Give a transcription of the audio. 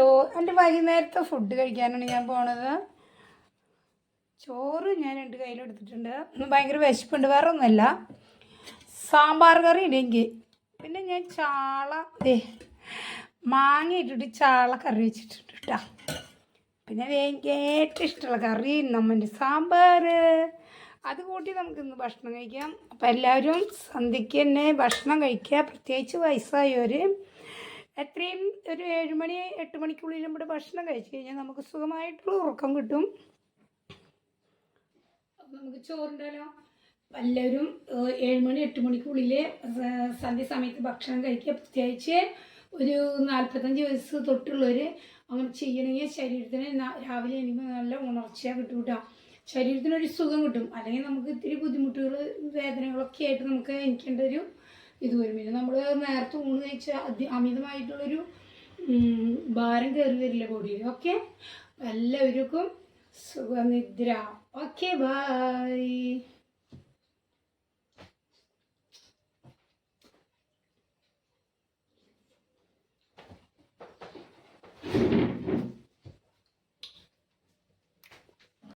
Hello എന്റെ വൈകുന്നേരത്തെ food കഴിക്കാനാണ് ഞാൻ പോണത്. ചോറ് ഞാൻ രണ്ട് കയ്യിലെടുത്തിട്ടുണ്ട് ഭയങ്കര വിശപ്പുണ്ട് വേറെ ഒന്നുമല്ല സാമ്പാർ കറി ഇല്ലെങ്കിൽ. പിന്നെ ഞാൻ ചാള ദേ മാങ്ങ ഇട്ടിട്ട് ചാള കറി വെച്ചിട്ടുണ്ട് കേട്ടോ പിന്നെ ഏറ്റവും ഇഷ്ടമുള്ള കറി നമ്മന്റെ സാമ്പാർ. അത് കൂട്ടി നമുക്ക് ഇന്ന് ഭക്ഷണം കഴിക്കാം. അപ്പം എല്ലാവരും സന്ധ്യയ്ക്ക് തന്നെ ഭക്ഷണം കഴിക്കുക. പ്രത്യേകിച്ച് വയസ്സായവർ എത്രയും ഒരു ഏഴുമണി എട്ട് മണിക്കുള്ളിൽ നമ്മുടെ ഭക്ഷണം കഴിച്ചു കഴിഞ്ഞാൽ നമുക്ക് സുഖമായിട്ടുള്ള ഉറക്കം കിട്ടും. നമുക്ക് ചോറുണ്ടല്ലോ. എല്ലാവരും ഏഴുമണി മണി എട്ട് മണിക്കുള്ളിൽ സന്ധ്യ സമയത്ത് ഭക്ഷണം കഴിക്കുക. പ്രത്യേകിച്ച് ഒരു നാൽപ്പത്തഞ്ച് വയസ്സ് തൊട്ടുള്ളവർ അങ്ങനെ ചെയ്യണമെങ്കിൽ ശരീരത്തിന് രാവിലെ എനിക്ക് നല്ല ഉണർച്ച കിട്ടും കേട്ടോ. ശരീരത്തിനൊരു സുഖം കിട്ടും. അല്ലെങ്കിൽ നമുക്ക് ഇത്തിരി ബുദ്ധിമുട്ടുകൾ വേദനകളൊക്കെ ആയിട്ട് നമുക്ക് എനിക്കേണ്ട ഒരു ഇത് വരും പിന്നെ നമ്മൾ നേരത്തെ ഊണ് കഴിച്ച അതി അമിതമായിട്ടുള്ളൊരു ഭാരം കയറി വരില്ല ബോഡിയിൽ ഓക്കെ എല്ലാവർക്കും സുഖനിദ്ര. Okay bye